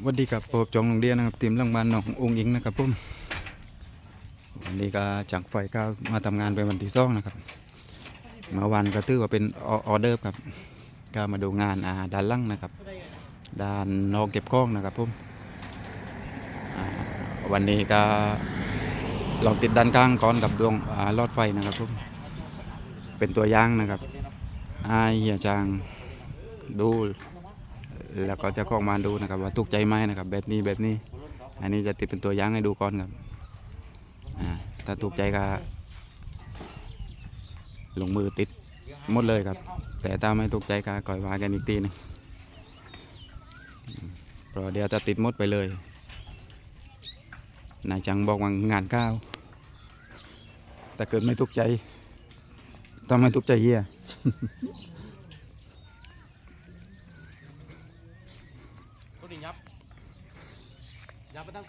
สวัสดีครับผมจองโรงเรียนนะครับทีมโรงบาลหนององค์อิงนะครับผมวันนี้ก็จากไฟก็มาทำงานเป็นวันที่สองนะครับเมื่อวันก็ถือว่าเป็นออออเดอร์ครับก็มาดูงานอาด้านล่างนะครับ ด้านนอกเก็บข้องนะครับผมอ่าวันนี้ก็ลองติดด้านกลางก่อนกับดวงอลอดไฟนะครับผมเป็นตัวย่างนะครับให้เฮียจางดู แล้วก็เจะของมาดูนะครับ ว่าถูกใจไหมนะครับ แบบนี้แบบนี้ อันนี้จะติดเป็นตัวอย่างให้ดูก่อนครับถ้าถูกใจก็ลงมือติดหมดเลยครับ แต่ถ้าไม่ถูกใจก็ก่อยว่ากันอีกทีนึงเพราะเดี๋ยวจะติดมดไปเลยนายจังบอกว่างานก้าวแต่เกิดไม่ถูกใจถ้าไม่ถูกใจเฮีย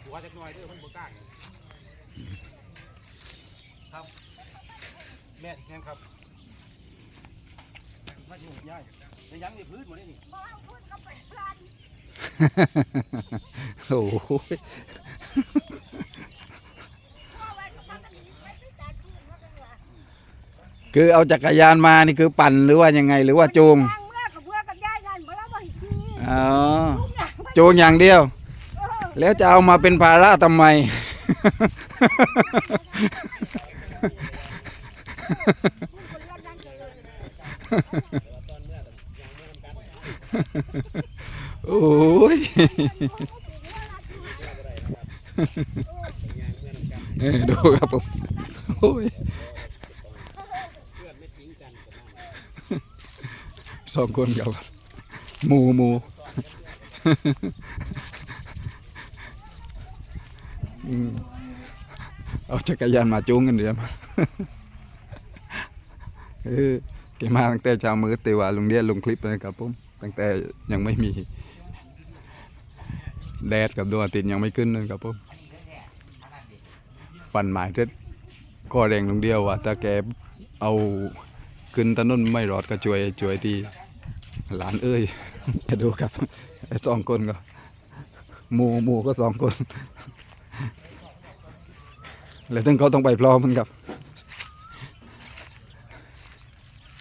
หัวจักหน่อยเด้อมันบ่กล้าเนี่ยครับ แม่นแม่นครับมาอยู่ย่ายในยังในพื้นหมดเลยนี่โอ้โหคือเอาจักรยานมานี่คือปั่นหรือว่ายังไงหรือว่าจูงเมื่อกับเพื่อกับย่ายนั่นบ่แล้วบ่อีกทีอ๋อทุกอย่างจูงอย่างเดียวเออ แล้วจะเอามาเป็นภาระทำไม โอ้ยเออดูครับผมโอ้ยสองคนครับหมูหมูอืม เอาจักรยานมาจูงกันเดี๋ยวมาเออแกมาตั้งแต่เช้ามืดแต่ว่าลุงเดียนลงคลิปเลยครับผมตั้งแต่ยังไม่มีแดดกับดวงอาทิตย์ยังไม่ขึ้นเลยครับผมฝันหมายเท็จข้อแรงลงเดียวว่าถ้าแกเอาขึ้นถนนไม่รอดก็ช่วยช่วยทีหลานเอ้ยดูครับไอ้สองคนก็หมูหมูก็สองคน แล้วถึงเขาต้องไปพร้อมมันครับ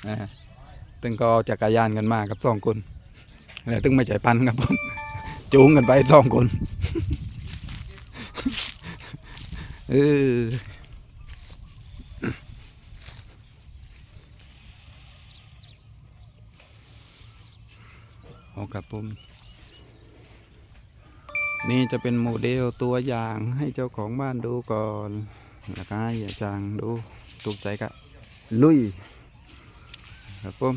อ่าตึงก็เอาจักรยานกันมากับสองคน แล้วตึงไม่ใจปันครับผมจูงกันไปสองคนเออเอาครับผมนี่จะเป็นโมเดลตัวอย่างให้เจ้าของบ้านดูก่อน แล้วก็ให้อาจารย์ดูถูกใจก็ลุยครับผม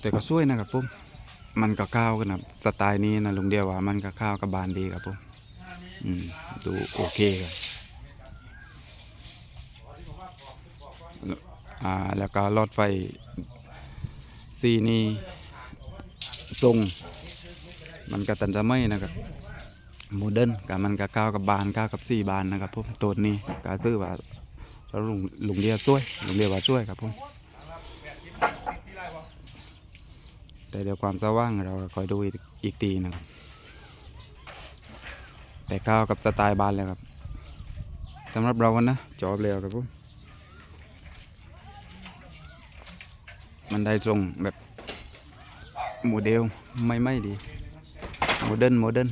แต่ก็ช่วยนะครับผมมันก็ข้าวกันนะสไตล์นี้นะลุงเดียวว่ามันก็ข้าวกับบานดีครับผมอืมดูโอเคครับอ่าแล้วก็รถไฟซีนี่ทรง มันก็ตันจะไม่นะครับโมเดิร์นกับมันกับก้าวกับบานก้าวกับสี่บานนะครับผมตัวนี้กาซื้อว่าแล้วลุงลุงเรียช่วยลุงเรียว่าช่วยครับผมแต่เดี๋ยวความสว่างเราคอยดูอีกอีกทีนะครับ แต่ก้าวกับสไตล์บานเลยครับสำหรับเรานะจอบเร็วครับผมมันได้ทรงแบบโมเดลไม่ไม่ดี โมเดิร์นโมเดิร์น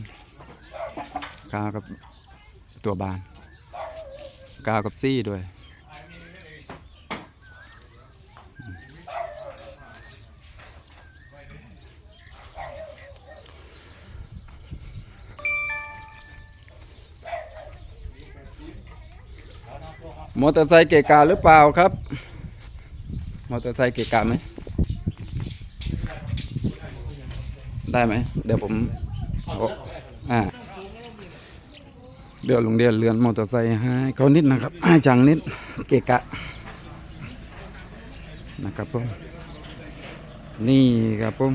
กากับตัวบาน กากับซี่ด้วยมอเตอร์ไซค์เกะกะหรือเปล่าครับ มอเตอร์ไซค์เกะกะไหม ได้ไหม เดี๋ยวผม อ่าเดี๋ยวลงเดียนเรือนมอเตอร์ไซค์ให้เขานิดนะครับจังนิดเกะกะ นะครับผมนี่ครับผม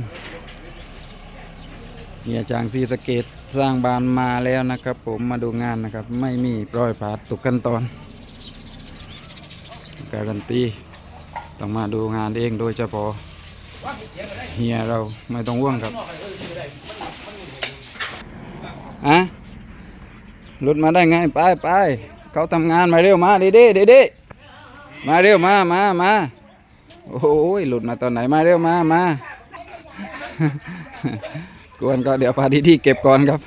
มีอาจารย์ซีสเกตสร้างบ้านมาแล้วนะครับ ผมมาดูงานนะครับ ไม่มีปล่อยผาดตุกขั้นตอน การันตีต้องมาดูงานเองโดยเฉพาะเฮียเราไม่ต้องห่วงครับ อะหลุดมาได้ไงไปไปเขาทำงานมาเร็วมาดีดีดีดีมาเร็วมามามาโอ้ยหลุดมาตอนไหนมาเร็วมามากวนก็เดี๋ยวพาดีดีเก็บก่อนครับ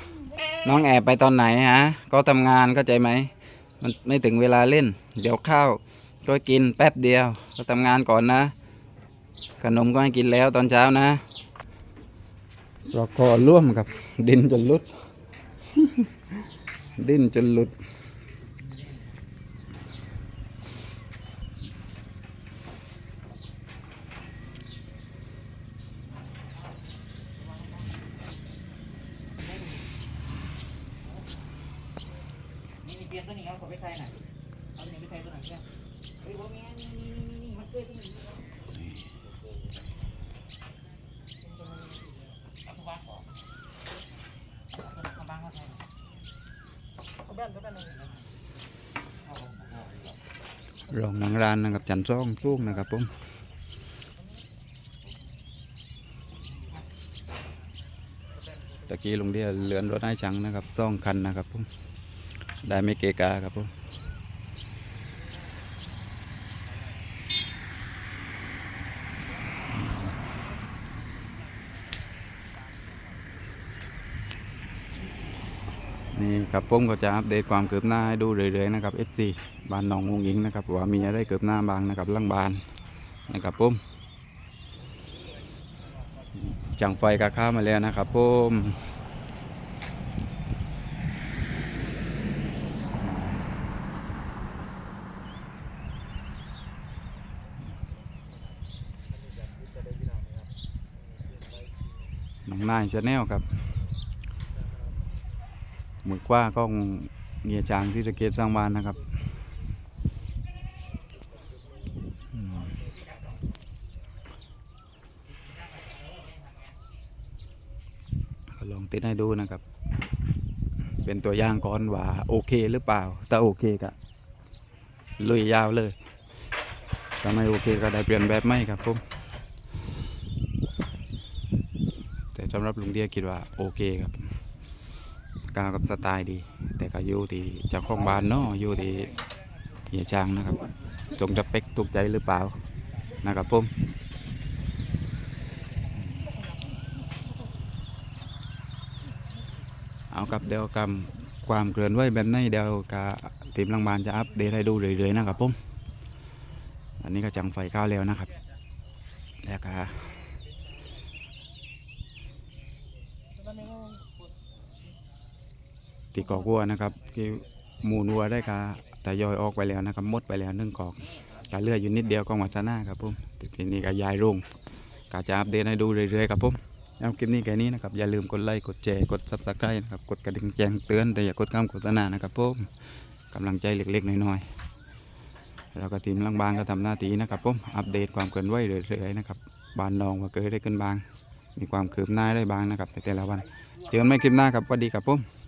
น้องแอบไปตอนไหนฮะก็ทำงานเข้าใจไหมมันไม่ถึงเวลาเล่น เดี๋ยวข้าวก็กินแป๊บเดียว ก็ทำงานก่อนนะ ขนมก็ให้กินแล้วตอนเช้านะเราก็ร่วมกับดินจนลุด ดิ้นจนหลุด นี่นี่เปียนตัวนี้เอาขอไปใส่หน่อยเอาตัวนี้ไปใส่ตัวไหนเนี่ยเฮ้ยว่าแม่นี่นี่นี่มันเกิดตัวนี้เอาตัววางก่อนเอาตัวนั้นเข้าบ้างเข้าใส่หน่อยเอาแบนก็แบนเลยเอาเอาเอา รองหนังร้านนะครับจันซ่องสูงนะครับผมตะกี้ลงเดียเลือนรถให้ชังนะครับซ่องคันนะครับผมได้ไม่เกะกาครับผมนี่ ครับผมก็จะอัปเดตความคืบหน้าให้ดูเรื่อยๆนะครับ FC บ้านหนองงงยิงนะครับว่ามีอะไรเกิดหน้าบางนะครับลังบานนะครับผมจังไฟกาข้ามาแล้วนะครับผมน้องนายชาแนลครับ มือกว่าก็เงียจางที่ตะเกียบสร้างบ้านนะครับลองติดให้ดูนะครับ เป็นตัวอย่างก่อนว่าโอเคหรือเปล่า ถ้าโอเคก็ลุยยาวเลยถ้าไม่โอเคก็ได้เปลี่ยนแบบไม่ครับผมแต่สำหรับลุงเดียคิดว่าโอเคครับ กาวกับสไตล์ดี แต่ก็อยู่ที่เจ้าของบ้านเนาะอยู่ที่เฮียจางนะครับ จงจะเป็กถูกใจหรือเปล่านะครับผมเอากับเดียวกับความเคลื่อนไหวแบบนี้เดียวกับทีมลังบานจะอัปเดตให้ดูเรื่อยๆนะครับผมอันนี้ก็จังไฟก้าวแล้วนะครับแล้วก็ ตีกอกวัวนะครับที่หมูนัวได้กาทยอยออกไปแล้วนะครับมดไปแล้วนึ่งกอกกาเลือดอยู่นิดเดียวก็หมดซะหน้าครับผมทีนี้ก็ย้ายรุ่งกาจะอัปเดตให้ดูเรื่อยๆครับผมเอาคลิปนี้แค่นี้นะครับอย่าลืมกดไลค์กดแชร์กดซับสไครต์นะครับกดกระดิ่งแจ้งเตือนแต่อย่ากดข้ามโฆษณานะครับผมกำลังใจเล็กๆน้อยๆแล้วก็ทีมลังบางก็ทำหน้าที่นะครับผมอัปเดตความเคลื่อนไหวเรื่อยๆนะครับบานนองว่าเกิดได้ขึ้นบาง มีความคืบหน้าได้บางนะครับในแต่ละวันเจอกันใหม่คลิปหน้าครับสวัสดีครับผม